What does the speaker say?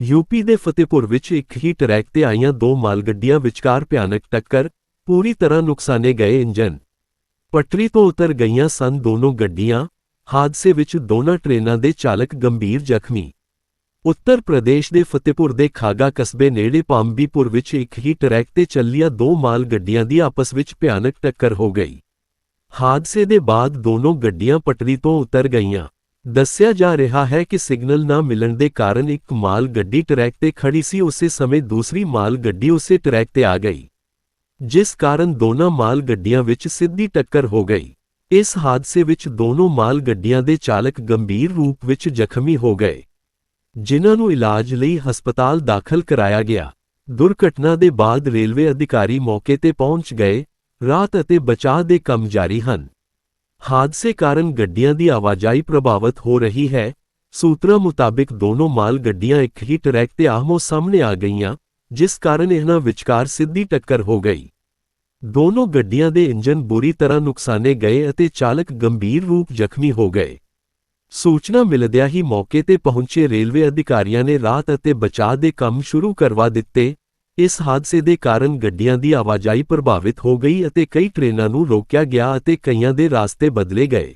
UP ਦੇ ਫਤਿਹਪੁਰ ਵਿੱਚ ਇੱਕ ਹੀ ਟਰੈਕ ਤੇ ਆਈਆਂ ਦੋ ਮਾਲ ਗੱਡੀਆਂ ਵਿਚਕਾਰ ਭਿਆਨਕ ਟੱਕਰ, ਪੂਰੀ ਤਰ੍ਹਾਂ ਨੁਕਸਾਨੇ ਗਏ ਇੰਜਨ ਪਟਰੀ ਤੋਂ ਉਤਰ ਗਈਆਂ ਸਨ ਦੋਨੋਂ ਗੱਡੀਆਂ, ਹਾਦਸੇ ਵਿੱਚ ਦੋਨਾਂ ਟ੍ਰੇਨਾਂ ਦੇ ਚਾਲਕ ਗੰਭੀਰ ਜ਼ਖਮੀ। ਉੱਤਰ ਪ੍ਰਦੇਸ਼ ਦੇ ਫਤਿਹਪੁਰ ਦੇ ਖਾਗਾ ਕਸਬੇ ਨੇੜੇ ਪਾਂਬੀਪੁਰ ਵਿੱਚ ਇੱਕ ਹੀ ਟਰੈਕ ਤੇ ਚੱਲੀਆਂ ਦੋ ਮਾਲ ਗੱਡੀਆਂ ਦੀ ਆਪਸ ਵਿੱਚ ਭਿਆਨਕ ਟੱਕਰ ਹੋ ਗਈ। ਹਾਦਸੇ ਦੇ ਬਾਅਦ ਦੋਨੋਂ ਗੱਡੀਆਂ ਪਟਰੀ ਤੋਂ ਉਤਰ ਗਈਆਂ। ਦੱਸਿਆ ਜਾ ਰਿਹਾ ਹੈ ਕਿ ਸਿਗਨਲ ਨਾ ਮਿਲਣ ਦੇ ਕਾਰਨ ਇੱਕ ਮਾਲ ਗੱਡੀ ਟਰੈਕ ਤੇ ਖੜੀ ਸੀ, ਉਸੇ ਸਮੇਂ ਦੂਸਰੀ ਮਾਲ ਗੱਡੀ ਉਸੇ ਟਰੈਕ ਤੇ ਆ ਗਈ, ਜਿਸ ਕਾਰਨ ਦੋਨਾਂ ਮਾਲ ਗੱਡੀਆਂ ਵਿੱਚ ਸਿੱਧੀ ਟੱਕਰ ਹੋ ਗਈ। ਇਸ ਹਾਦਸੇ ਵਿੱਚ ਦੋਨੋਂ ਮਾਲ ਗੱਡੀਆਂ ਦੇ ਚਾਲਕ ਗੰਭੀਰ ਰੂਪ ਵਿੱਚ ਜ਼ਖਮੀ ਹੋ ਗਏ, ਜਿਨ੍ਹਾਂ ਨੂੰ ਇਲਾਜ ਲਈ ਹਸਪਤਾਲ ਦਾਖਲ ਕਰਾਇਆ ਗਿਆ। ਦੁਰਘਟਨਾ ਦੇ ਬਾਅਦ ਰੇਲਵੇ ਅਧਿਕਾਰੀ ਮੌਕੇ ਤੇ ਪਹੁੰਚ ਗਏ, ਰਾਤ ਅਤੇ ਬਚਾਅ ਦੇ ਕੰਮ ਜਾਰੀ ਹਨ। ਹਾਦਸੇ ਕਾਰਨ ਗੱਡੀਆਂ ਦੀ ਆਵਾਜਾਈ ਪ੍ਰਭਾਵਿਤ ਹੋ ਰਹੀ ਹੈ। ਸੂਤਰਾਂ ਮੁਤਾਬਿਕ ਦੋਨੋਂ ਮਾਲ ਗੱਡੀਆਂ ਇੱਕ ਹੀ ਟਰੈਕ ਤੇ ਆਹਮੋ ਸਾਹਮਣੇ ਆ ਗਈਆਂ, ਜਿਸ ਕਾਰਨ ਇਹਨਾਂ ਵਿਚਕਾਰ ਸਿੱਧੀ ਟੱਕਰ ਹੋ ਗਈ। ਦੋਨੋਂ ਗੱਡੀਆਂ ਦੇ ਇੰਜਨ ਬੁਰੀ ਤਰ੍ਹਾਂ ਨੁਕਸਾਨੇ ਗਏ ਅਤੇ ਚਾਲਕ ਗੰਭੀਰ ਰੂਪ ਜ਼ਖਮੀ ਹੋ ਗਏ। ਸੂਚਨਾ ਮਿਲਦਿਆਂ ਹੀ ਮੌਕੇ ਤੇ ਪਹੁੰਚੇ ਰੇਲਵੇ ਅਧਿਕਾਰੀਆਂ ਨੇ ਰਾਤ ਅਤੇ ਬਚਾਅ ਦੇ ਕੰਮ ਸ਼ੁਰੂ ਕਰਵਾ ਦਿੱਤੇ। ਇਸ ਹਾਦਸੇ ਦੇ ਕਾਰਨ ਗੱਡੀਆਂ ਦੀ ਆਵਾਜਾਈ ਪ੍ਰਭਾਵਿਤ ਹੋ ਗਈ ਅਤੇ ਕਈ ਟ੍ਰੇਨਾਂ ਨੂੰ ਰੋਕਿਆ ਗਿਆ ਅਤੇ ਕਈਆਂ ਦੇ ਰਾਸਤੇ ਬਦਲੇ ਗਏ।